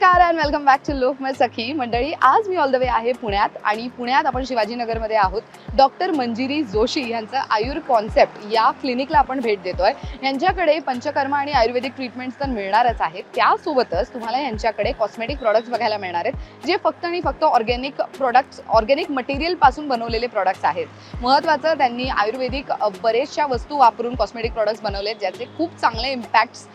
नमस्कार and welcome back to Lokmat Sakhi मंडळी आज मी ऑल द वे आहे पुण्यात आणि पुण्यात आपण शिवाजीनगरमध्ये आहोत. डॉक्टर मंजिरी जोशी यांचं आयुर कॉन्सेप्ट या क्लिनिकला आपण भेट देतोय. यांच्याकडे पंचकर्मा आणि आयुर्वेदिक ट्रीटमेंट्स तर मिळणारच आहेत. त्यासोबतच तुम्हाला यांच्याकडे कॉस्मेटिक प्रॉडक्ट्स बघायला मिळणार आहेत जे फक्त आणि फक्त ऑर्गॅनिक प्रॉडक्ट्स ऑर्गॅनिक मटेरियलपासून बनवलेले प्रॉडक्ट्स आहेत. महत्त्वाचं त्यांनी आयुर्वेदिक बरेचशा वस्तू वापरून कॉस्मेटिक प्रॉडक्ट्स बनवलेत ज्याचे खूप चांगले इम्पॅक्ट्स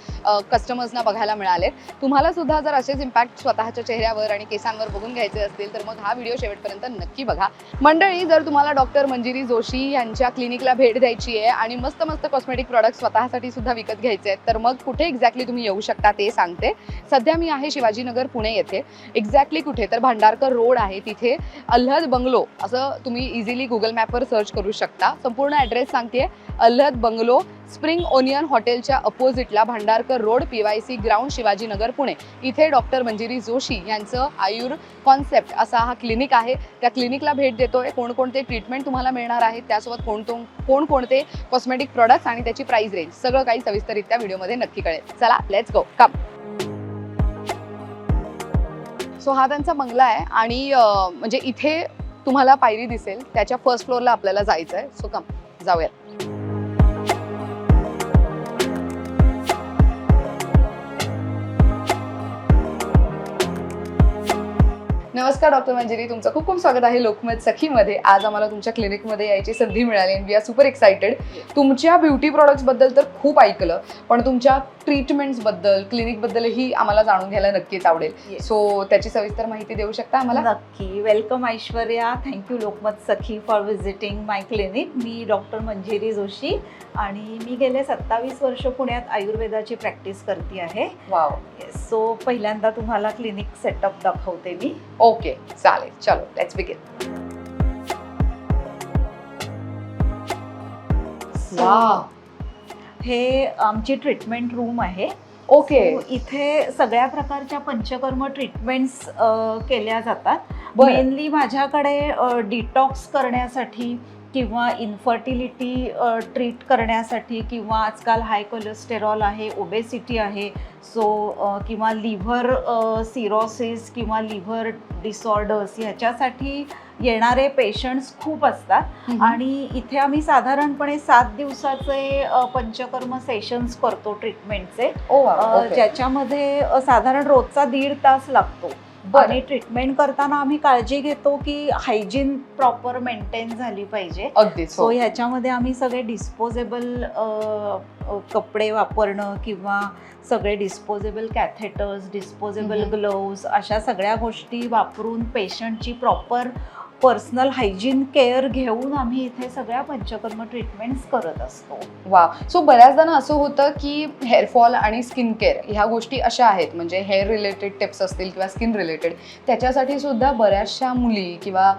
कस्टमर्सना बघायला मिळालेत. तुम्हाला सुद्धा जर असेच इम्पॅक्ट स्वतःच्या चेहऱ्यावर आणि केसांवर बघून घ्यायचे असतील तर मग हा व्हिडिओ शेवटपर्यंत नक्की बघा. मंडळी जर तुम्हाला डॉक्टर मंजिरी जोशी यांच्या क्लिनिकला भेट द्यायची आहे आणि मस्त मस्त कॉस्मेटिक प्रॉडक्ट स्वतःसाठी सुद्धा विकत घ्यायचे आहेत तर मग कुठे एक्झॅक्टली तुम्ही येऊ शकता ते सांगते. सध्या मी आहे शिवाजीनगर पुणे येथे. एक्झॅक्टली कुठे? तर भांडारकर रोड आहे तिथे. अल्हद बंगलो असं तुम्ही इझिली गुगल मॅपवर सर्च करू शकता. संपूर्ण ॲड्रेस सांगते अल्हद बंगलो स्प्रिंग ओनियन हॉटेलच्या अपोजिटला Bhandarkar road P Y C ground Shivajinagar Pune. इथे डॉक्टर मंजिरी जोशी यांचं आयुर कॉन्सेप्ट असा हा क्लिनिक आहे. त्या क्लिनिकला भेट देतोय. कोणकोणते ट्रीटमेंट तुम्हाला मिळणार आहेत त्यासोबत कोणतो कोणकोणते कॉस्मेटिक प्रॉडक्ट्स आणि त्याची प्राइस रेंज सगळं काही सविस्तरित्या व्हिडिओमध्ये नक्की कळेल. चला लेट्स गो कम सो हा त्यांचा बंगला आहे आणि म्हणजे इथे तुम्हाला पायरी दिसेल. त्याच्या फर्स्ट फ्लोअरला आपल्याला जायचं आहे सो कम जाऊयात. नमस्कार डॉक्टर मंजिरी. तुमचं खूप खूप स्वागत आहे लोकमत सखीमध्ये. आज आम्हाला तुमच्या क्लिनिकमध्ये यायची संधी मिळाली वी आर सुपर एक्सायटेड तुमच्या ब्युटी प्रॉडक्ट्सबद्दल तर खूप ऐकलं पण तुमच्या ट्रीटमेंट्सबद्दल क्लिनिकबद्दलही आम्हाला जाणून घ्यायला नक्कीच आवडेल. सो त्याची सविस्तर माहिती देऊ शकता आम्हाला? नक्की. Welcome Aishwarya. Thank you Lokmat Sakhi for visiting my clinic me doctor Manjiri Joshi आणि मी गेले सत्तावीस वर्ष पुण्यात आयुर्वेदाची प्रॅक्टिस करते आहे. वाव सो पहिल्यांदा तुम्हाला क्लिनिक सेटअप दाखवते मी. ओके चालेल. चलो लेट्स बिगिन वा हे आमची ट्रीटमेंट रूम आहे. ओके इथे सगळ्या प्रकारच्या पंचकर्म ट्रीटमेंट्स केल्या जातात. मेनली माझ्याकडे डिटॉक्स करण्यासाठी किंवा इन्फर्टिलिटी ट्रीट करण्यासाठी किंवा आजकाल हाय कोलेस्टेरॉल आहे ओबेसिटी आहे सो किंवा लिव्हर सिरोसिस किंवा लिव्हर डिसऑर्डर्स ह्याच्यासाठी येणारे पेशंट्स खूप असतात. आणि इथे आम्ही साधारणपणे सात दिवसाचे पंचकर्म सेशन्स करतो ट्रीटमेंटचे ज्याच्यामध्ये साधारण रोजचा दीड तास लागतो. आणि ट्रीटमेंट करताना आम्ही काळजी घेतो की हायजीन प्रॉपर मेंटेन झाली पाहिजे अगदीच सो हो. ह्याच्यामध्ये आम्ही सगळे डिस्पोजेबल कपडे वापरणं किंवा सगळे डिस्पोजेबल कॅथेटर्स डिस्पोजेबल. ग्लोव्ज अशा सगळ्या गोष्टी वापरून पेशंटची प्रॉपर पर्सनल हायजीन केअर घेऊन आम्ही इथे सगळ्या पंचकर्म ट्रीटमेंट्स करत असतो. वा. सो बऱ्याचदा ना असं होतं की हेअरफॉल आणि स्किन केअर ह्या गोष्टी अशा आहेत. म्हणजे हेअर रिलेटेड टिप्स असतील किंवा स्किन रिलेटेड. त्याच्यासाठी सुद्धा बऱ्याचशा मुली किंवा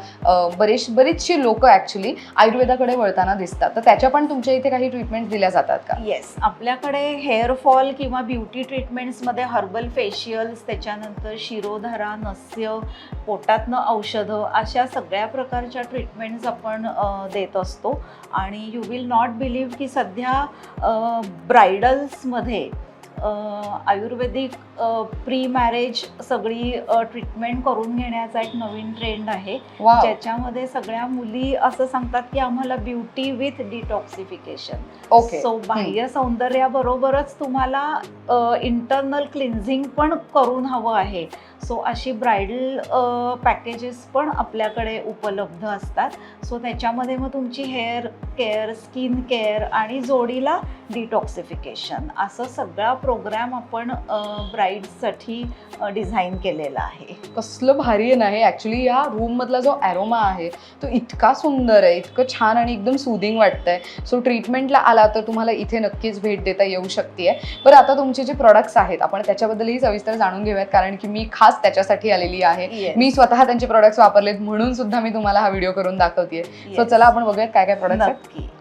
बरेच बरीचशी लोक ॲक्च्युली आयुर्वेदाकडे वळताना दिसतात. तर त्याच्या पण तुमच्या इथे काही ट्रीटमेंट दिल्या जातात का? येस आपल्याकडे हेअरफॉल किंवा ब्युटी ट्रीटमेंट्समध्ये हर्बल फेशियल्स त्याच्यानंतर शिरोधारा नस्य पोटातनं औषधं अशा सगळ्या प्रकारच्या ट्रीटमेंट्स आपण देत असतो. आणि यू विल नॉट बिलीव्ह की सध्या ब्रायडल्समध्ये आयुर्वेदिक प्री मॅरेज सगळी ट्रीटमेंट करून घेण्याचा एक नवीन ट्रेंड आहे. ज्याच्यामध्ये सगळ्या मुली असं सांगतात की आम्हाला beauty with detoxification okay so बाह्य सौंदर्याबरोबरच तुम्हाला इंटरनल क्लिन्झिंग पण करून हवं आहे. सो अशी ब्रायडल पॅकेजेस पण आपल्याकडे उपलब्ध असतात. सो त्याच्यामध्ये मग तुमची हेअर केअर स्किन केअर आणि जोडीला डिटॉक्सिफिकेशन असं सगळा प्रोग्राम आपण ब्राईडसाठी डिझाईन केलेला आहे. कसलं भारी आहे ना हे. ॲक्च्युली या रूममधला जो ॲरोमा आहे तो इतका सुंदर आहे इतकं छान आणि एकदम सुदिंग वाटतं आहे सो ट्रीटमेंटला आला तर तुम्हाला इथे नक्कीच भेट देता येऊ शकते बरं आता तुमचे जे प्रॉडक्ट्स आहेत आपण त्याच्याबद्दलही सविस्तर जाणून घेऊयात. कारण की मी खा खास त्याच्यासाठी आलेली आहे. मी स्वतः त्यांचे प्रॉडक्ट्स वापरलेत म्हणून सुद्धा मी तुम्हाला हा व्हिडिओ करून दाखवते सो. चला आपण बघूयात काय काय.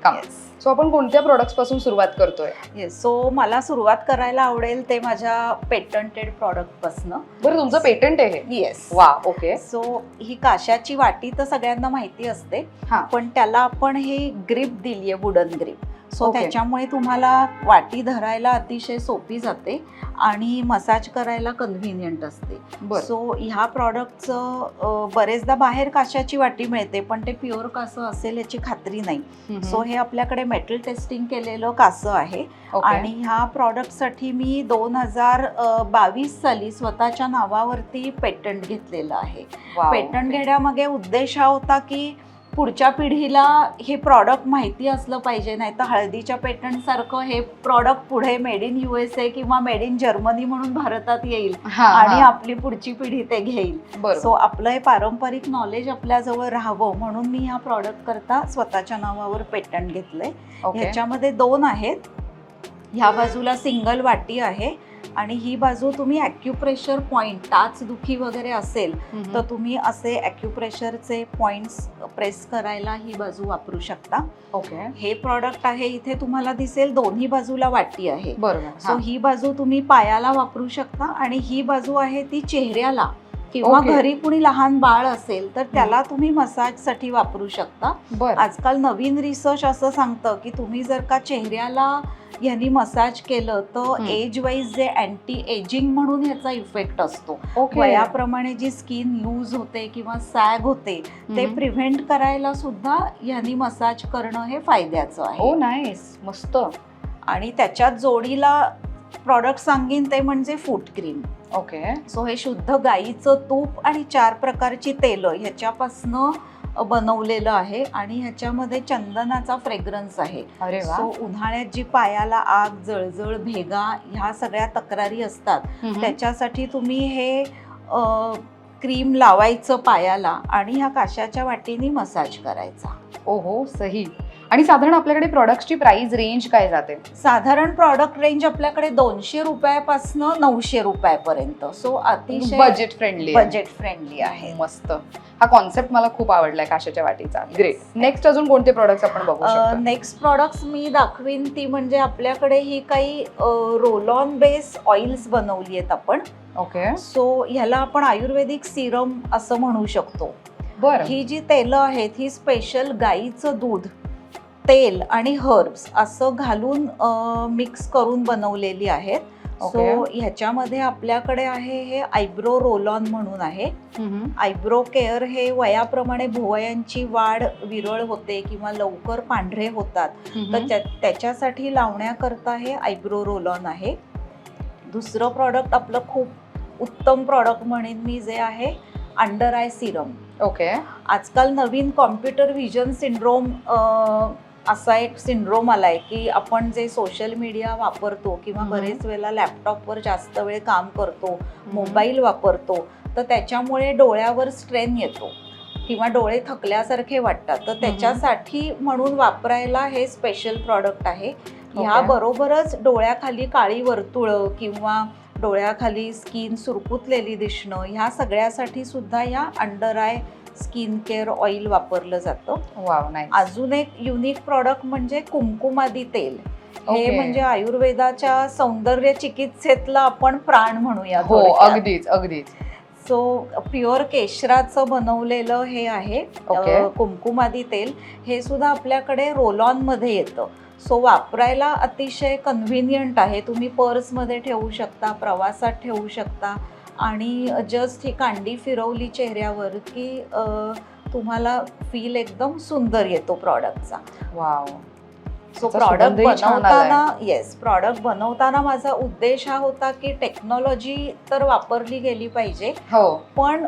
Yes. सो आपण कोणत्या प्रोडक्ट्सपासून सुरुवात करतोय? येस सो मला सुरुवात करायला आवडेल ते माझ्या पेटंटेड प्रॉडक्टपासनं बरं तुमचं पेटंट आहे येस वा ओके सो ही काशाची वाटी तर सगळ्यांना माहिती असते. पण त्याला आपण हे ग्रिप दिली आहे वुडन ग्रिप सो Okay. त्याच्यामुळे तुम्हाला वाटी धरायला अतिशय सोपी जाते आणि मसाज करायला कन्व्हिनियंट असते. सो ह्या प्रॉडक्टचं बरेचदा बाहेर काशाची वाटी मिळते पण ते प्युअर कासं असेल याची खात्री नाही. सो हे आपल्याकडे मेटल टेस्टिंग केलेलं कासं आहे. आणि ह्या प्रॉडक्टसाठी मी दोन हजार बावीस साली स्वतःच्या नावावरती पेटंट घेतलेलं आहे. पेटंट घेण्यामागे उद्देश हा होता की पुढच्या पिढीला हे प्रॉडक्ट माहिती असलं पाहिजे नाही तर हळदीच्या पेटंट सारखं हे प्रॉडक्ट पुढे made in U S A किंवा मेड इन जर्मनी म्हणून भारतात येईल आणि आपली पुढची पिढी ते घेईल. सो आपलं हे पारंपरिक नॉलेज आपल्याजवळ राहावं म्हणून मी ह्या प्रॉडक्ट करता स्वतःच्या नावावर पेटंट घेतलंय. ह्याच्यामध्ये दोन आहेत. ह्या बाजूला सिंगल वाटी आहे. आणि ही बाजू तुम्ही ॲक्युप्रेशर पॉईंट टाच दुखी वगैरे असेल तर तुम्ही असे ॲक्युप्रेशरचे पॉइंट्स प्रेस करायला ही बाजू वापरू शकता. ओके. हे प्रॉडक्ट आहे इथे तुम्हाला दिसेल दोन्ही बाजूला वाटी आहे. बरोबर सो ही बाजू तुम्ही पायाला वापरू शकता आणि ही बाजू आहे ती चेहऱ्याला. किंवा Okay. घरी कुणी लहान बाळ असेल तर त्याला तुम्ही मसाजसाठी वापरू शकता. आजकाल नवीन रिसर्च असं सांगतं की तुम्ही जर का चेहऱ्याला यांनी मसाज केलं तर हं. एज वाईज जे अँटी एजिंग म्हणून ह्याचा इफेक्ट असतो. ओके. वयाप्रमाणे जी स्किन लूज होते किंवा सॅग होते ते. प्रिव्हेंट करायला सुद्धा यांनी मसाज करणं हे फायद्याचं ओ आहे नाईस मस्त. आणि त्याच्यात जोडीला प्रॉडक्ट सांगेन ते म्हणजे फूट क्रीम ओके. सो हे शुद्ध गाईचं तूप आणि चार प्रकारची तेलं ह्याच्यापासनं बनवलेलं आहे आणि ह्याच्यामध्ये चंदनाचा फ्रेग्रन्स आहे. अरे वा. सो उन्हाळ्यात जी पायाला आग जळजळ भेगा ह्या सगळ्या तक्रारी असतात. त्याच्यासाठी तुम्ही हे क्रीम लावायचं पायाला आणि ह्या काशाच्या वाटीने मसाज करायचा. ओहो सही. आणि साधारण आपल्याकडे प्रॉडक्टची प्राइस रेंज काय जाते? साधारण प्रॉडक्ट रेंज आपल्याकडे दोनशे रुपयापासनं नऊशे रुपयापर्यंत. सो अतिशय बजेट फ्रेंडली बजेट फ्रेंडली आहे. मस्त. हा कॉन्सेप्ट मला खूप आवडलाय काशाच्या वाटीचा. ग्रेट नेक्स्ट अजून कोणते प्रोडक्ट्स आपण बघू नेक्स्ट प्रॉडक्ट्स मी दाखवीन ती म्हणजे आपल्याकडे ही काही रोल ऑन बेस ऑइल्स बनवली आहेत आपण. ओके सो ह्याला आपण आयुर्वेदिक सिरम असं म्हणू शकतो. बरं. ही जी तेलं आहेत ही स्पेशल गाईचं दूध. तेल आणि हर्ब्स असं घालून मिक्स करून बनवलेली आहेत. So Okay. ह्याच्यामध्ये आपल्याकडे आहे हे आयब्रो रोल ऑन म्हणून आहे. आयब्रो केअर हे वयाप्रमाणे भुवयांची वाढ विरळ होते किंवा लवकर पांढरे होतात. तर त्याच्यासाठी लावण्याकरता हे आयब्रो रोल ऑन आहे. दुसरं प्रॉडक्ट आपलं खूप उत्तम प्रॉडक्ट म्हणेन मी जे आहे अंडर आय सिरम ओके आजकाल नवीन कॉम्प्युटर व्हिजन सिंड्रोम असा एक सिंड्रोम आलाय की आपण जे सोशल मीडिया वापरतो किंवा. बरेच वेळेला लॅपटॉपवर जास्त वेळ काम करतो मोबाईल वापरतो तर त्याच्यामुळे डोळ्यावर स्ट्रेन येतो किंवा डोळे थकल्यासारखे वाटतात तर त्याच्यासाठी म्हणून वापरायला हे स्पेशल प्रॉडक्ट आहे ह्या Okay. बरोबरच डोळ्याखाली काळी वर्तुळं किंवा डोळ्याखाली स्किन सुरकुतलेली दिसणं ह्या सगळ्यासाठी सुद्धा ह्या under eye skin care oil वापरलं जातं. वाव नाही अजून एक युनिक प्रॉडक्ट म्हणजे कुंकुमादी तेल. हे Okay. म्हणजे आयुर्वेदाच्या सौंदर्य चिकित्सेतलं आपण प्राण म्हणूया हो. अगदीच अगदीच. सो प्युअर केशराचं बनवलेलं हे आहे Okay. कुंकुमादी तेल. हे सुद्धा आपल्याकडे रोल ऑनमध्ये येतं. सो वापरायला अतिशय कन्व्हिनियंट आहे. तुम्ही पर्समध्ये ठेवू शकता प्रवासात ठेवू शकता. आणि जस्ट ही कांडी फिरवली चेहऱ्यावर की तुम्हाला फील एकदम सुंदर येतो प्रॉडक्टचा वाव सो प्रॉडक्ट बनवताना येस प्रॉडक्ट बनवताना माझा उद्देश हा होता की टेक्नॉलॉजी तर वापरली गेली पाहिजे. हो. पण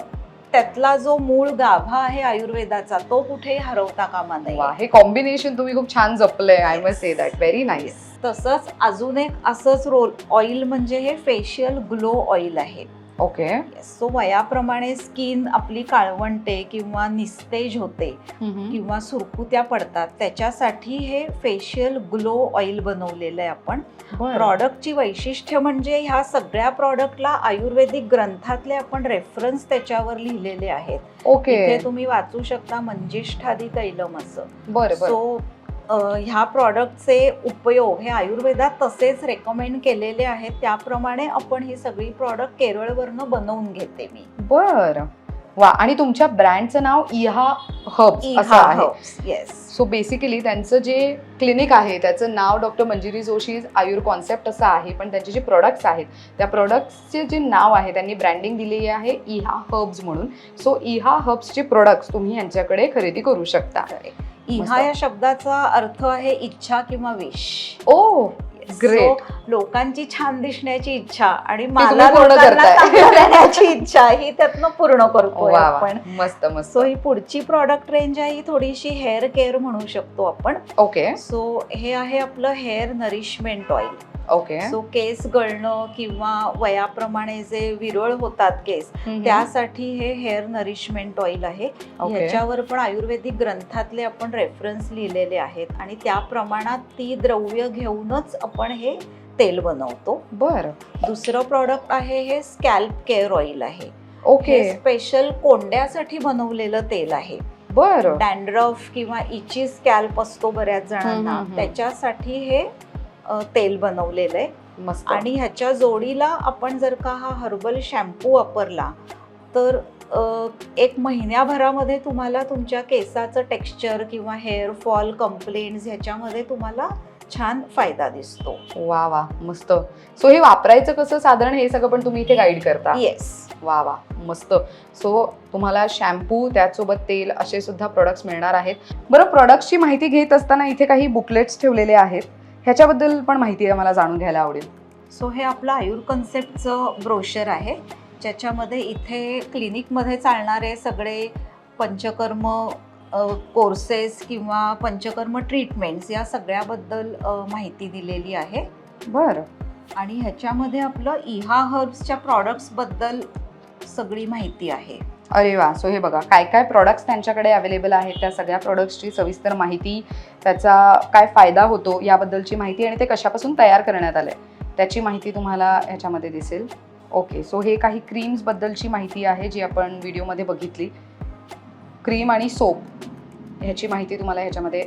त्यातला जो मूळ गाभा आहे आयुर्वेदाचा तो कुठेही हरवता कामा वा हे कॉम्बिनेशन तुम्ही खूप छान जपलंय I must say that very nice तसंच अजून एक असंच रोल ऑइल म्हणजे हे फेशियल ग्लो ऑइल आहे. ओके. सो वयाप्रमाणे स्किन आपली काळवंटे किंवा निस्तेज होते किंवा सुरकुत्या पडतात त्याच्यासाठी हे फेशियल ग्लो ऑइल बनवलेलं आहे आपण. प्रॉडक्टची वैशिष्ट्य म्हणजे ह्या सगळ्या प्रॉडक्टला आयुर्वेदिक ग्रंथातले आपण रेफरन्स त्याच्यावर लिहिलेले आहेत. ओके. तुम्ही वाचू शकता मंजिष्ठादी तैलम असं बरं. सो ह्या प्रॉडक्टचे उपयोग हे आयुर्वेदात तसेच रेकमेंड केलेले आहेत. त्याप्रमाणे आपण ही सगळी प्रॉडक्ट केरळवरनं बनवून घेते मी. बर. वा आणि तुमच्या ब्रँडचं नाव इहा हब असं आहे. येस सो बेसिकली त्यांचं जे क्लिनिक आहे त्याचं नाव डॉक्टर मंजिरी जोशी आयुर कॉन्सेप्ट असं आहे पण त्यांचे जे प्रोडक्ट्स आहेत त्या प्रोडक्ट्सचे जे नाव आहे त्यांनी ब्रँडिंग दिलेली आहे इहा हर्ब्स म्हणून. सो इहा हर्ब्सचे प्रोडक्ट्स तुम्ही यांच्याकडे खरेदी करू शकता. इहा या शब्दाचा अर्थ आहे इच्छा किंवा विश. ओ. So, लोकांची छान दिसण्याची इच्छा आणि मला राहण्याची इच्छा ही त्यातनं पूर्ण वा आपण. मस्त मस्त. सो ही पुढची प्रॉडक्ट रेंज आहे ही थोडीशी हेअर केअर म्हणू शकतो आपण. ओके सो हे आहे आपलं hair nourishment oil okay so केस गळणं किंवा वयाप्रमाणे जे विरळ होतात केस त्यासाठी हे हेअर नरिशमेंट ऑइल आहे. ओके ह्याच्यावर पण आयुर्वेदिक ग्रंथातले आपण रेफरन्स लिहिलेले आहेत आणि त्या प्रमाणात ती द्रव्य घेऊनच आपण हे तेल बनवतो. बर. दुसरं प्रॉडक्ट आहे हे स्कॅल्प केअर ऑइल आहे. ओके स्पेशल कोंड्यासाठी बनवलेलं तेल आहे. बर. डॅन्ड्रफ किंवा इची स्कॅल्प असतो बऱ्याच जणांना. त्याच्यासाठी हे तेल बनवलेलं आहे. मस्त. आणि ह्याच्या जोडीला आपण जर का हा हर्बल शॅम्पू वापरला तर एक महिन्याभरामध्ये तुम्हाला तुमच्या केसाचं टेक्स्चर किंवा हेअर फॉल कंप्लेंट्स ह्याच्यामध्ये तुम्हाला छान फायदा दिसतो. वा वा मस्त. सो हे वापरायचं कसं? साधारण हे सगळं पण तुम्ही इथे गाईड करता. येस वा वा मस्त. सो तुम्हाला शॅम्पू त्याचसोबत तेल असे सुद्धा प्रोडक्ट्स मिळणार आहेत. बरं प्रोडक्ट्सची माहिती घेत असताना इथे काही बुकलेट्स ठेवलेले आहेत. ह्याच्याबद्दल पण माहिती आहे मला जाणून घ्यायला आवडेल. सो हे आपलं आयुर कन्सेप्टचं ब्रोशर आहे. ज्याच्यामध्ये इथे क्लिनिकमध्ये चालणारे सगळे पंचकर्म कोर्सेस किंवा पंचकर्म ट्रीटमेंट्स या सगळ्याबद्दल माहिती दिलेली आहे. बरं. आणि ह्याच्यामध्ये आपलं इहा हर्ब्सच्या प्रॉडक्ट्सबद्दल सगळी माहिती आहे. अरे वा सो हे बघा काय काय प्रॉडक्ट्स त्यांच्याकडे अवेलेबल आहेत त्या सगळ्या प्रॉडक्ट्सची सविस्तर माहिती त्याचा काय फायदा होतो याबद्दलची माहिती आणि ते कशापासून तयार करण्यात आलं आहे त्याची माहिती तुम्हाला ह्याच्यामध्ये दिसेल. ओके सो हे काही क्रीम्सबद्दलची माहिती आहे जी आपण व्हिडिओमध्ये बघितली. क्रीम आणि सोप ह्याची माहिती तुम्हाला ह्याच्यामध्ये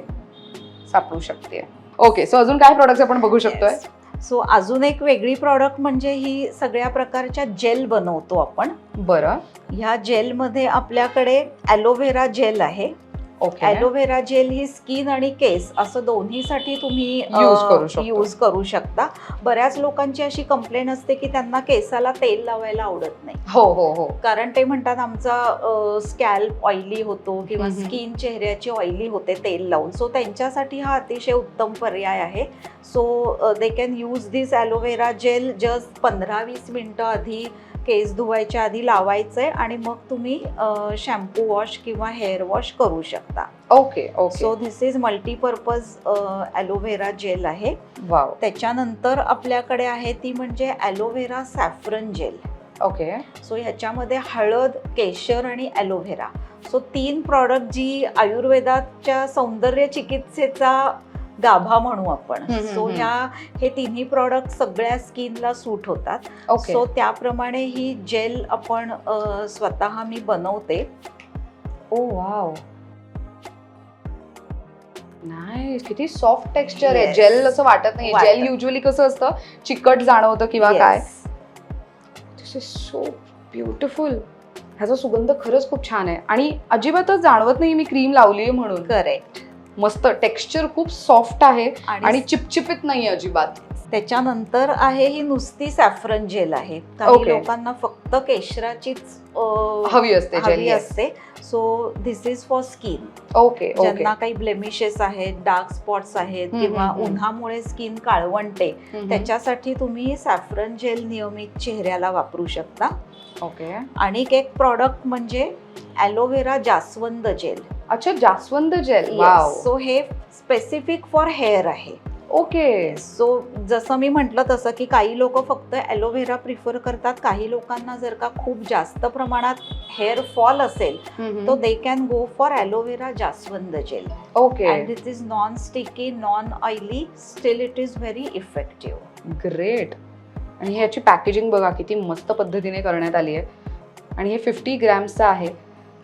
सापडू शकते. ओके सो अजून काय प्रॉडक्ट्स आपण बघू शकतोय? सो अजून एक वेगळी प्रॉडक्ट म्हणजे ही सगळ्या प्रकारच्या जेल बनवतो आपण. बरं. ह्या जेलमध्ये आपल्याकडे ॲलोव्हेरा जेल आहे. ओके ॲलोव्हेरा जेल ही स्किन आणि केस असं दोन्हीसाठी तुम्ही करू. यूज करू शकता. बऱ्याच लोकांची अशी कंप्लेंट असते की त्यांना केसाला तेल लावायला आवडत नाही. हो हो हो. कारण ते म्हणतात आमचा स्कॅल्प ऑइली होतो किंवा. स्किन चेहऱ्याची ऑइली होते तेल लावून. सो त्यांच्यासाठी हा अतिशय उत्तम पर्याय आहे. So they can use this aloe vera gel just पंधरा वीस मिनटं आधी केस धुवायच्या आधी लावायचं आहे आणि मग तुम्ही शॅम्पू वॉश किंवा हेअर वॉश करू शकता. Okay okay so this is multipurpose aloe vera gel आहे. वाव त्याच्यानंतर आपल्याकडे आहे ती म्हणजे aloe vera saffron gel okay so ह्याच्यामध्ये हळद केशर आणि ॲलोव्हेरा सो तीन प्रॉडक्ट जी आयुर्वेदाच्या सौंदर्य चिकित्सेचा गाभा म्हणू आपण. सो. ह्या हे तिन्ही प्रॉडक्ट सगळ्या स्किनला सूट होतात. सो त्याप्रमाणे ही जेल आपण स्वतः मी बनवते. ओ वाव नाही किती सॉफ्ट टेक्स्चर आहे. जेल असं वाटत नाही. जेल युजली कसं असतं? चिकट जाणवतं किंवा. काय? सो ब्युटिफुल ह्याचा सुगंध खरंच खूप छान आहे. आणि अजिबातच जाणवत नाही मी क्रीम लावली म्हणून. करेक्ट मस्त टेक्स्चर खूप सॉफ्ट आहे आणि चिपचिपित नाही अजिबात. त्याच्यानंतर आहे ही नुसती सॅफ्रन जेल आहे. काही. लोकांना फक्त केशराचीच हवी असते हवी असते. So this is for skin okay ज्यांना काही ब्लेमिशेस आहेत डार्क स्पॉट्स आहेत किंवा. उन्हामुळे स्किन काळवंटे त्याच्यासाठी तुम्ही सॅफ्रन जेल नियमित चेहऱ्याला वापरू शकता. ओके आणि एक प्रॉडक्ट म्हणजे ॲलोव्हेरा जास्वंद जेल अच्छा जास्वंद जेल वाव सो हे स्पेसिफिक फॉर हेअर आहे. ओके सो जसं मी म्हटलं तसं की काही लोक फक्त ॲलोव्हेरा प्रिफर करतात. काही लोकांना जर का खूप जास्त प्रमाणात हेअर फॉल असेल तो they can go for aloe vera जास्वंद gel okay and this is non sticky non oily still it is very effective great आणि ह्याची पॅकेजिंग बघा किती मस्त पद्धतीने करण्यात आली आहे आणि हे फिफ्टी ग्रॅम्सचं आहे.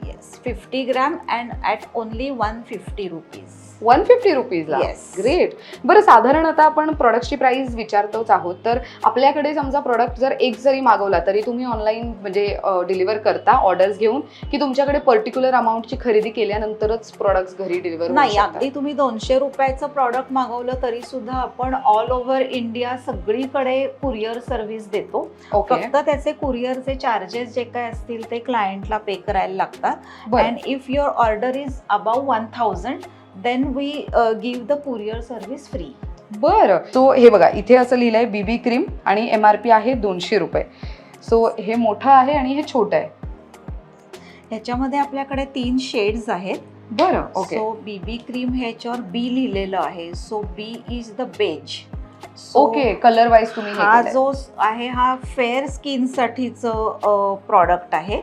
yes 50 gram and at only 150 rupees. One fifty रुपीजला Yes. Great बरं साधारण आता आपण प्रोडक्टची प्राइस विचारतोच आहोत. तर आपल्याकडे समजा प्रोडक्ट जर एक जरी मागवला तरी तुम्ही ऑनलाईन म्हणजे डिलिव्हर करता ऑर्डर्स घेऊन की तुमच्याकडे पर्टिक्युलर अमाऊंटची खरेदी केल्यानंतरच प्रोडक्ट्स घरी डिलिव्हर नाही अगदी तुम्ही दोनशे रुपयाचं प्रॉडक्ट मागवलं तरी सुद्धा आपण ऑल ओव्हर इंडिया सगळीकडे कुरिअर सर्व्हिस देतो. ओके फक्त त्याचे कुरिअरचे चार्जेस जे काय असतील ते क्लायंटला पे करायला लागतात. बरं. And if your order is above one thousand then we give the courier service free बरं. सो हे बघा इथे असं लिहिलंय बीबी क्रीम आणि एम आर पी आहे दोनशे रुपये. सो हे मोठं आहे आणि हे छोटं आहे. ह्याच्यामध्ये आपल्याकडे तीन शेड्स आहेत. बरं ओके सो बीबी क्रीम ह्याच्यावर बी लिहिलेलं आहे. So B is the beige okay colour wise तुम्ही हे हा केलंय. जो आहे हा फेअर स्किन साठीच प्रॉडक्ट आहे.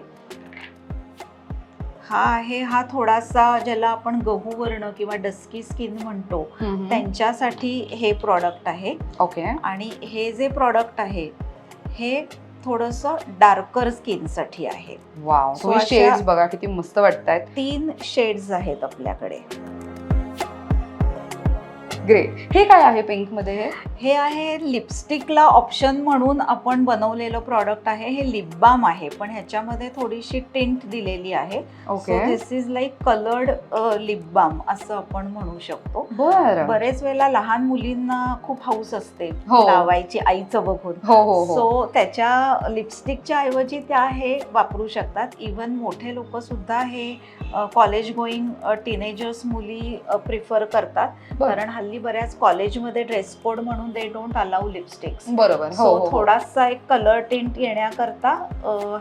हा आहे हा थोडासा ज्याला आपण गहू वर्ण किंवा डस्की स्किन म्हणतो. त्यांच्यासाठी हे प्रॉडक्ट आहे. ओके आणि हे जे प्रॉडक्ट आहे हे थोडंसं डार्कर स्किनसाठी आहे. वाव So तुम्ही अशा- शेड्स बघा किती मस्त वाटतायत. तीन शेड्स आहेत आपल्याकडे. ग्रेट हे काय आहे पिंकमध्ये हे? हे आहे लिपस्टिकला ऑप्शन म्हणून आपण बनवलेलं प्रॉडक्ट आहे. हे लिप बाम आहे पण ह्याच्यामध्ये थोडीशी टिंट दिलेली आहे. So this is like coloured lip balm असं आपण म्हणू शकतो. बर. बरेच वेळेला लहान मुलींना खूप हाऊस असते हो. लावायची आईचं बघून हो हो हो. सो त्याच्या लिपस्टिकच्या ऐवजी त्या हे वापरू शकतात. इवन मोठे लोक सुद्धा हे कॉलेज गोईंग टीनेजर्स मुली प्रिफर करतात. कारण हल्ली बऱ्याच कॉलेजमध्ये ड्रेस कोड म्हणून दे डोंट अलाउ लिपस्टिक्स बरोबर. हो सो हो, हो. थोडासा एक कलर टिंट येण्याकरता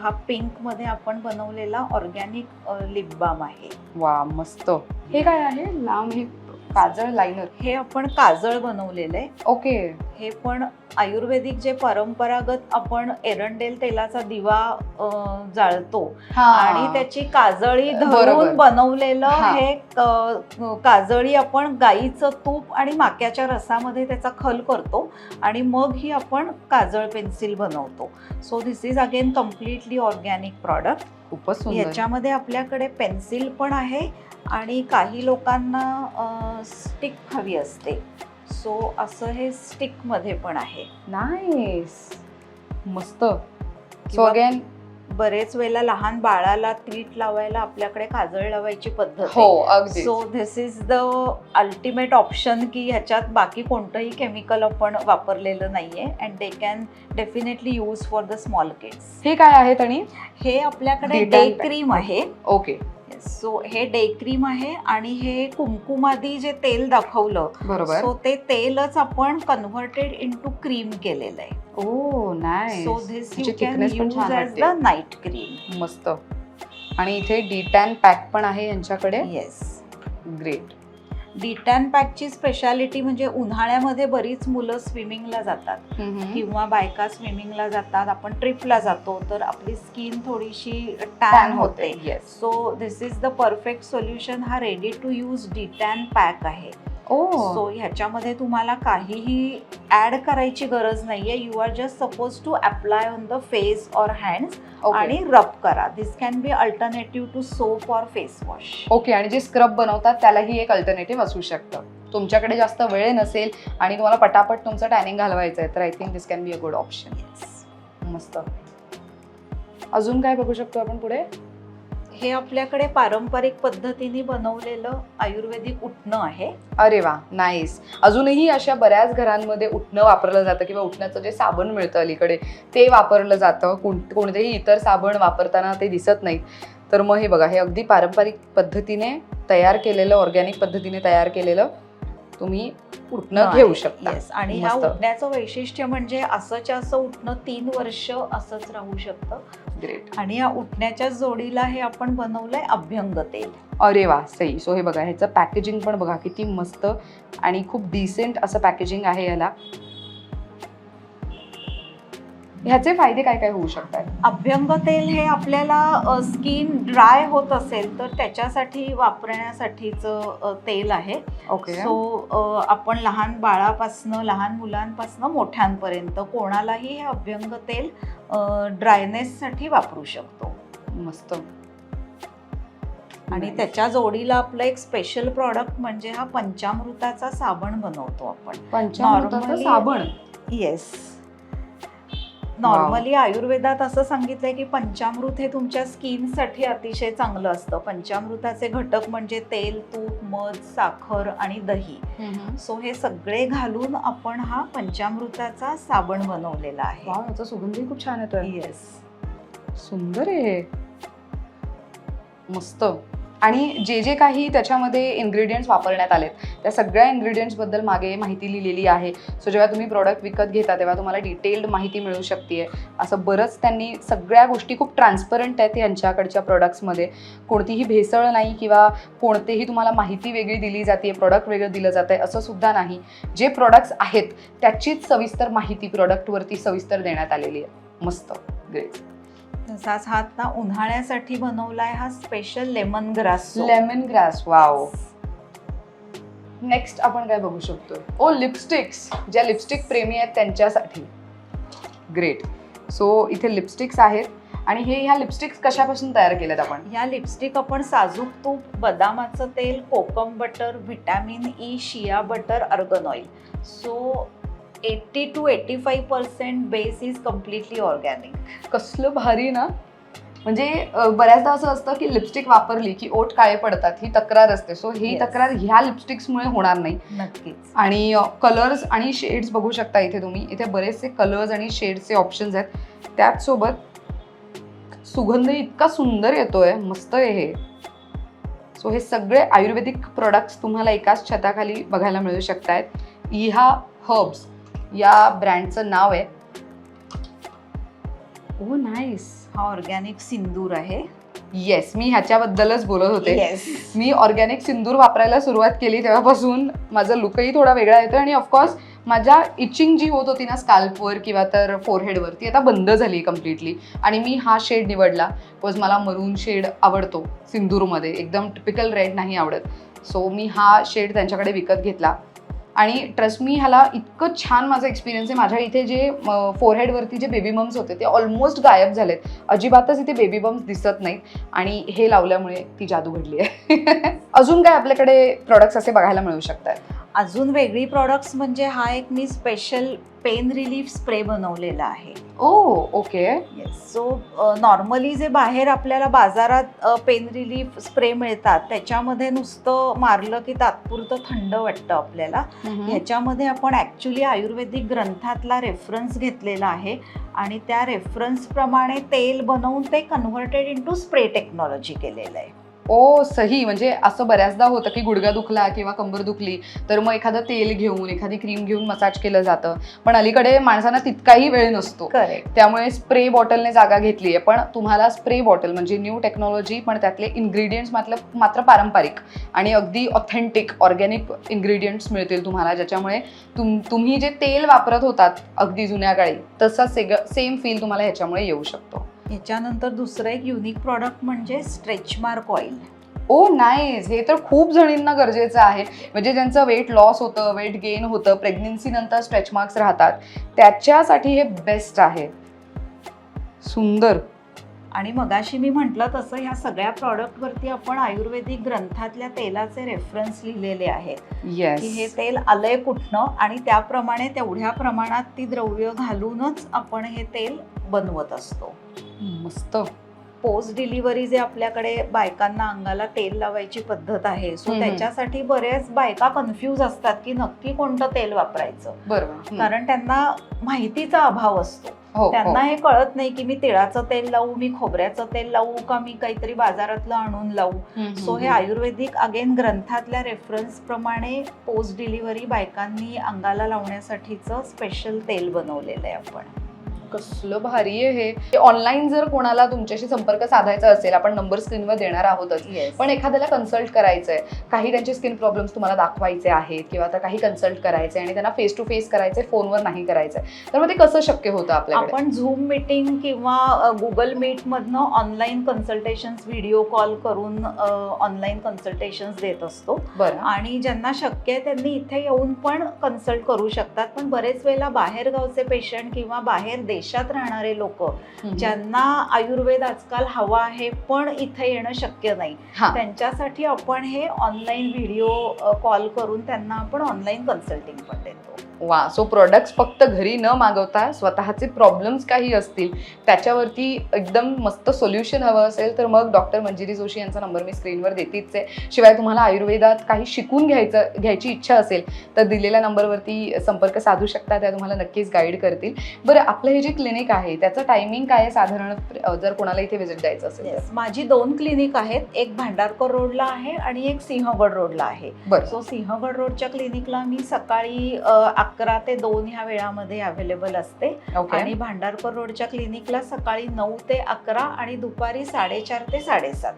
हा पिंकमध्ये आपण बनवलेला ऑर्गॅनिक लिप बाम आहे. वा मस्त. हे काय आहे? लांब हे काजळ लायनर हे आपण काजळ बनवलेलं आहे ओके. हे पण आयुर्वेदिक जे परंपरागत आपण एरंडेल तेलाचा दिवा जाळतो. आणि त्याची काजळी. धरून बनवलेलं हा. काजळी आपण गाईचं तूप आणि माक्याच्या रसामध्ये त्याचा खल करतो आणि मग ही आपण काजळ पेन्सिल बनवतो. So this is again completely organic product खूपच याच्यामध्ये आपल्याकडे पेन्सिल पण आहे आणि काही लोकांना स्टिक हवी असते. सो असं हे स्टिकमध्ये पण आहे. नाईस. मस्त. सो अगेन बरेच वेळेला लहान बाळाला तीट लावायला आपल्याकडे काजळ लावायची पद्धत हो अगदी so this is the ultimate option की ह्याच्यात बाकी कोणतंही केमिकल आपण वापरलेलं नाहीये and they can definitely use for the small kids हे काय आहे तणी? हे आपल्याकडे डे. क्रीम आहे. ओके सो हे डे क्रीम आहे आणि हे कुमकुमादी जे तेल दाखवलं बरोबर. सो ते तेलच आपण कन्व्हर्टेड इन टू क्रीम केलेलं आहे. Oh nice so this you त्याची कॅन thickness पण यूज छान ॲज द वाटते. नाईट क्रीम मस्त. आणि इथे डी टॅन पॅक पण आहे यांच्याकडे. येस ग्रेट डिटॅन पॅकची स्पेशालिटी म्हणजे उन्हाळ्यामध्ये बरीच मुलं स्विमिंगला जातात. किंवा बायका स्विमिंगला जातात. आपण ट्रिपला जातो तर आपली स्किन थोडीशी टॅन होते. Yes so this is the perfect solution हा ready to use detan pack आहे. सो ह्याच्यामध्ये तुम्हाला काहीही ऍड करायची गरज नाहीये. You are just suppose to apply on the face or hands आणि रब करा. This can be alternative to soap or face wash okay आणि जे स्क्रब बनवतात त्यालाही एक अल्टरनेटिव्ह असू शकतं. तुमच्याकडे जास्त वेळ नसेल आणि तुम्हाला पटापट तुमचं टॅनिंग घालवायचं आहे तर I think this can be a good option मस्त. अजून काय बघू शकतो आपण पुढे? हे आपल्याकडे पारंपरिक पद्धतीने बनवलेलं आयुर्वेदिक उठणं आहे. अरे वा नाईस. अजूनही अशा बऱ्याच घरांमध्ये उठणं वापरलं जातं किंवा उठण्याचं जे साबण मिळतं अलीकडे ते वापरलं जातं. कोण कोणतेही इतर साबण वापरताना ते दिसत नाहीत. तर मग हे बघा हे अगदी पारंपरिक पद्धतीने तयार केलेलं ऑर्गॅनिक पद्धतीने तयार केलेलं तुम्ही उठणं घेऊ शकता. येस आणि ह्या. उठण्याचं वैशिष्ट्य म्हणजे असंच्या असं उठणं तीन वर्ष असंच राहू शकतं. ग्रेट आणि या उठण्याच्या जोडीला हे आपण बनवलंय अभ्यंग तेल. अरे वा सई. सो हे बघा ह्याचं पॅकेजिंग पण बघा किती मस्त आणि खूप डिसेंट असं पॅकेजिंग आहे याला. ह्याचे फायदे काय काय होऊ शकतात? अभ्यंग तेल हे आपल्याला स्किन ड्राय होत असेल तर त्याच्यासाठी वापरण्यासाठीचं तेल आहे. ओके. सो आपण लहान बाळापासनं लहान मुलांपासनं मोठ्यांपर्यंत कोणालाही हे अभ्यंग तेल ड्रायनेससाठी वापरू शकतो. मस्त. आणि. त्याच्या जोडीला आपलं एक स्पेशल प्रॉडक्ट म्हणजे हा पंचामृताचा साबण बनवतो आपण. पंचामृताचं साबण? येस नॉर्मली आयुर्वेदात असं सांगितलंय की पंचामृत हे तुमच्या स्किनसाठी अतिशय चांगलं असतं. पंचामृताचे घटक म्हणजे तेल तूप मध साखर आणि दही. सो हे सगळे घालून आपण हा पंचामृताचा साबण बनवलेला आहे. याचा सुगंधही खूप छान येतोय. येस सुंदर आहे. मस्त. आणि जे जे काही त्याच्यामध्ये इन्ग्रेडियंट्स वापरण्यात आलेत त्या सगळ्या इन्ग्रेडियंट्सबद्दल मागे माहिती लिहिलेली आहे. सो जेव्हा तुम्ही प्रॉडक्ट विकत घेता तेव्हा तुम्हाला डिटेल्ड माहिती मिळू शकते असं बरंच त्यांनी सगळ्या गोष्टी खूप ट्रान्सपरंट आहेत यांच्याकडच्या प्रॉडक्ट्समध्ये कोणतीही भेसळ नाही किंवा कोणतेही तुम्हाला माहिती वेगळी दिली जाते प्रॉडक्ट वेगळं दिलं जातं आहे असं सुद्धा नाही. जे प्रॉडक्ट्स आहेत त्याचीच सविस्तर माहिती प्रॉडक्टवरती सविस्तर देण्यात आलेली आहे. मस्त. ग्रेट तसाच हा आता उन्हाळ्यासाठी बनवलाय हा special lemongrass lemongrass wow next आपण काय बघू शकतो? ओ लिपस्टिक्स ज्या लिपस्टिक प्रेमी आहेत त्यांच्यासाठी. ग्रेट सो इथे लिपस्टिक्स आहेत. आणि हे ह्या लिपस्टिक्स कशापासून तयार केल्यात आपण? या लिपस्टिक आपण साजूक तूप बदामाचं तेल kokum butter vitamin E shea butter argan oil so eighty to eighty five percent base is completely organic कसलं भारी ना. म्हणजे बऱ्याचदा असं असतं की लिपस्टिक वापरली की ओठ काळे पडतात ही तक्रार असते. सो ही Yes. तक्रार ह्या लिपस्टिक्समुळे होणार नाही. नक्कीच. आणि कलर्स आणि शेड्स बघू शकता इथे तुम्ही. इथे बरेचसे कलर्स आणि शेड्सचे ऑप्शन्स आहेत. त्याचसोबत सुगंध इतका सुंदर येतोय. मस्त आहे हे. सो हे सगळे आयुर्वेदिक प्रोडक्ट्स तुम्हाला एकाच छताखाली बघायला मिळू शकत आहेत इहा हर्ब्स या ब्रँडचं नाव आहे. ओ नाईस हा ऑर्गॅनिक सिंदूर आहे. येस मी ह्याच्याबद्दलच बोलत होते. येस मी ऑर्गॅनिक सिंदूर वापरायला सुरुवात केली तेव्हापासून. माझा लुकही थोडा वेगळा येतो आणि ऑफकोर्स माझ्या इचिंग जी होत होती ना स्काल्पवर किंवा तर फोरहेडवर ती आता बंद झाली कम्प्लिटली आणि मी हा शेड निवडला बिकॉज मला मरून शेड आवडतो सिंदूरमध्ये. एकदम टिपिकल रेड नाही आवडत. सो मी हा शेड त्यांच्याकडे विकत घेतला. आणि ट्रस्ट मी ह्याला इतकं छान माझा एक्सपिरियन्स आहे. माझ्या इथे जे फोरहेडवरती जे बेबी बम्स होते ते ऑलमोस्ट गायब झालेत. अजिबातच इथे बेबी बम्स दिसत नाहीत. आणि हे लावल्यामुळे ती जादू घडली आहे. अजून काय आपल्याकडे प्रोडक्ट्स असे बघायला मिळू शकतात? अजून वेगळी प्रॉडक्ट्स म्हणजे हा एक मी स्पेशल पेन रिलीफ स्प्रे बनवलेला आहे. Oh okay yes so normally जे बाहेर आपल्याला बाजारात पेन रिलीफ स्प्रे मिळतात त्याच्यामध्ये नुसतं मारलं की तात्पुरतं थंड वाटतं आपल्याला. ह्याच्यामध्ये आपण ॲक्च्युली आयुर्वेदिक ग्रंथातला रेफरन्स घेतलेला आहे आणि त्या रेफरन्सप्रमाणे तेल बनवून ते कन्व्हर्टेड इंटू स्प्रे टेक्नॉलॉजी केलेलं आहे. ओ सही. म्हणजे असं बऱ्याचदा होतं की गुडघा दुखला किंवा कंबर दुखली तर मग एखादं तेल घेऊन एखादी क्रीम घेऊन मसाज केलं जातं. पण अलीकडे माणसांना तितकाही वेळ नसतो. त्यामुळे स्प्रे बॉटलने जागा घेतली आहे पण तुम्हाला स्प्रे बॉटल म्हणजे न्यू टेक्नॉलॉजी पण त्यातले इन्ग्रेडियंट्स मात्र मात्र पारंपरिक आणि अगदी ऑथेंटिक ऑर्गॅनिक इन्ग्रेडियंट्स मिळतील तुम्हाला ज्याच्यामुळे तुम तुम्ही जे तेल वापरत होतात अगदी जुन्या काळी तसा सेग सेम फील तुम्हाला ह्याच्यामुळे येऊ शकतो. ह्याच्यानंतर दुसरं एक युनिक प्रॉडक्ट म्हणजे stretch mark oil oh nice हे तर खूप जणींना गरजेचं आहे. म्हणजे ज्यांचं वेट लॉस होतं वेट गेन होतं प्रेग्नेन्सी नंतर स्ट्रेच मार्क्स राहतात त्याच्यासाठी हे बेस्ट आहे. सुंदर. आणि मगाशी मी म्हटलं तसं ह्या सगळ्या प्रॉडक्टवरती आपण आयुर्वेदिक ग्रंथातल्या तेलाचे रेफरन्स लिहिलेले आहेत. की हे तेल आलंय कुठनं आणि त्याप्रमाणे तेवढ्या प्रमाणात ती द्रव्य घालूनच आपण हे तेल बनवत असतो. मस्त. पोस्ट डिलिव्हरी जे आपल्याकडे बायकांना अंगाला तेल लावायची पद्धत आहे सो. त्याच्यासाठी बरेच बायका कन्फ्यूज असतात की नक्की कोणतं तेल वापरायचं. बरोबर. कारण त्यांना माहितीचा अभाव असतो. हो त्यांना हे. कळत नाही की मी तिळाचं तेल लावू मी खोबऱ्याचं तेल लावू का मी काहीतरी बाजारातलं आणून लावू. सो हे आयुर्वेदिक अगेन ग्रंथातल्या रेफरन्स प्रमाणे पोस्ट डिलिव्हरी बायकांनी अंगाला लावण्यासाठीचं स्पेशल तेल बनवलेलं आहे आपण. कसलं भारी आहे हे. ऑनलाईन जर कोणाला तुमच्याशी संपर्क साधायचा असेल आपण नंबर स्क्रीनवर देणार आहोतच. पण एखाद्याला कन्सल्ट करायचंय. काही त्यांचे स्किन प्रॉब्लेम्स तुम्हाला दाखवायचे आहेत किंवा आता काही कन्सल्ट करायचे आणि त्यांना फेस टू फेस करायचे फोनवर नाही करायचंय. तर मग ते कसं शक्य होतं आपल्याकडे? आपण झूम मीटिंग किंवा गुगल मीट मधनं ऑनलाईन कन्सल्टेशन्स व्हिडिओ कॉल करून ऑनलाईन कन्सल्टेशन्स देत असतो. बरं. आणि ज्यांना शक्य आहे त्यांनी इथे येऊन पण कन्सल्ट करू शकतात. पण बरेच वेळेला बाहेर गावचे पेशंट किंवा बाहेर देशात राहणारे लोक. ज्यांना आयुर्वेद आजकाल हवा आहे पण इथे येणं शक्य नाही. त्यांच्यासाठी आपण हे ऑनलाईन व्हिडिओ कॉल करून त्यांना आपण ऑनलाईन कन्सल्टिंग पण देतो. वा सो प्रोडक्ट्स फक्त घरी न मागवता स्वतःचे प्रॉब्लेम्स काही असतील त्याच्यावरती एकदम मस्त सोल्युशन हवं असेल तर मग डॉक्टर मंजिरी जोशी यांचा नंबर मी स्क्रीनवर देतीच आहे. शिवाय तुम्हाला आयुर्वेदात काही शिकून घ्यायचं घ्यायची इच्छा असेल तर दिलेल्या नंबरवरती संपर्क साधू शकता त्या तुम्हाला नक्कीच गाईड करतील. बरं आपलं हे जे क्लिनिक आहे? त्याचं टायमिंग काय आहे? साधारण जर कोणाला इथे व्हिजिट द्यायचं असेल तर? Yes. माझी दोन क्लिनिक आहेत. एक भांडारकर रोडला आहे आणि एक सिंहगड रोडला आहे. बरं. सो सिंहगड रोडच्या क्लिनिकला मी सकाळी अ, अकरा ते दोन ह्या वेळामध्ये अवेलेबल असते. ओके आणि भांडारकर रोडच्या क्लिनिकला सकाळी नऊ ते अकरा आणि दुपारी साडेचार ते साडेसात.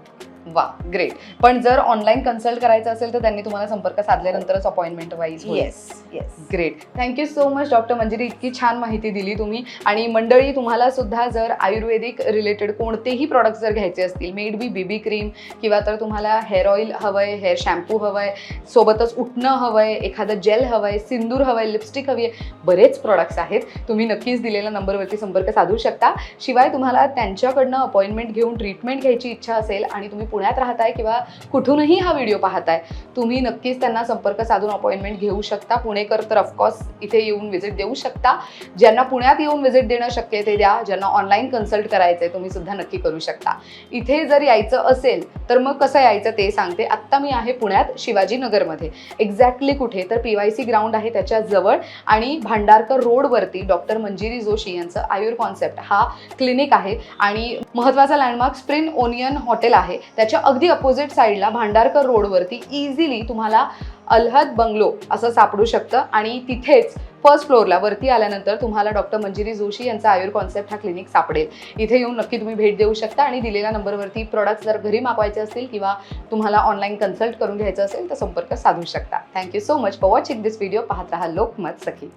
वा ग्रेट पण जर ऑनलाईन कन्सल्ट करायचं असेल तर त्यांनी तुम्हाला संपर्क साधल्यानंतरच appointment wise yes yes great thank you so much doctor Manjiri. इतकी छान माहिती दिली तुम्ही. आणि मंडळी तुम्हाला सुद्धा जर आयुर्वेदिक रिलेटेड कोणतेही प्रॉडक्ट्स जर घ्यायचे असतील मेड बी बेबी क्रीम किंवा तर तुम्हाला हेअर ऑइल हवंय हेअर शॅम्पू हवंय सोबतच उठणं हवंय एखादं जेल हवंय सिंदूर हवंय लिपस्टिक हवी आहे बरेच प्रॉडक्ट्स आहेत. तुम्ही नक्कीच दिलेल्या नंबरवरती संपर्क साधू शकता. शिवाय तुम्हाला त्यांच्याकडनं अपॉइंटमेंट घेऊन ट्रीटमेंट घ्यायची इच्छा असेल आणि तुम्ही पुण्यात राहताय किंवा कुठूनही हा व्हिडिओ पाहताय तुम्ही नक्कीच त्यांना संपर्क साधून अपॉइंटमेंट घेऊ शकता. पुणेकर तर ऑफकोर्स इथे येऊन व्हिजिट देऊ शकता. ज्यांना पुण्यात येऊन व्हिजिट देणं शक्य ते द्या. ज्यांना ऑनलाईन कन्सल्ट करायचं आहे तुम्ही सुद्धा नक्की करू शकता. इथे जर यायचं असेल तर मग कसं यायचं ते सांगते. आत्ता मी आहे पुण्यात शिवाजीनगरमध्ये. एक्झॅक्टली कुठे? तर पी वाय सी ग्राउंड आहे त्याच्याजवळ आणि भांडारकर रोडवरती डॉक्टर मंजिरी जोशी यांचं आयुर कॉन्सेप्ट हा क्लिनिक आहे आणि महत्त्वाचा लँडमार्क स्प्रिंग ओनियन हॉटेल आहे. त्याच्या अगदी अपोजिट साईडला भांडारकर रोडवरती इझिली तुम्हाला अल्हद बंगलो असं सापडू शकतं. आणि तिथेच फर्स्ट फ्लोअरला वरती आल्यानंतर तुम्हाला डॉक्टर मंजिरी जोशी यांचा आयुर कॉन्सेप्ट हा क्लिनिक सापडेल. इथे येऊन नक्की तुम्ही भेट देऊ शकता आणि दिलेल्या नंबरवरती प्रॉडक्ट्स जर घरी मागवायचे असतील किंवा तुम्हाला ऑनलाईन कन्सल्ट करून घ्यायचं असेल तर संपर्क साधू शकता. Thank you so much for watching this video पाहत राहा लोकमत सखी.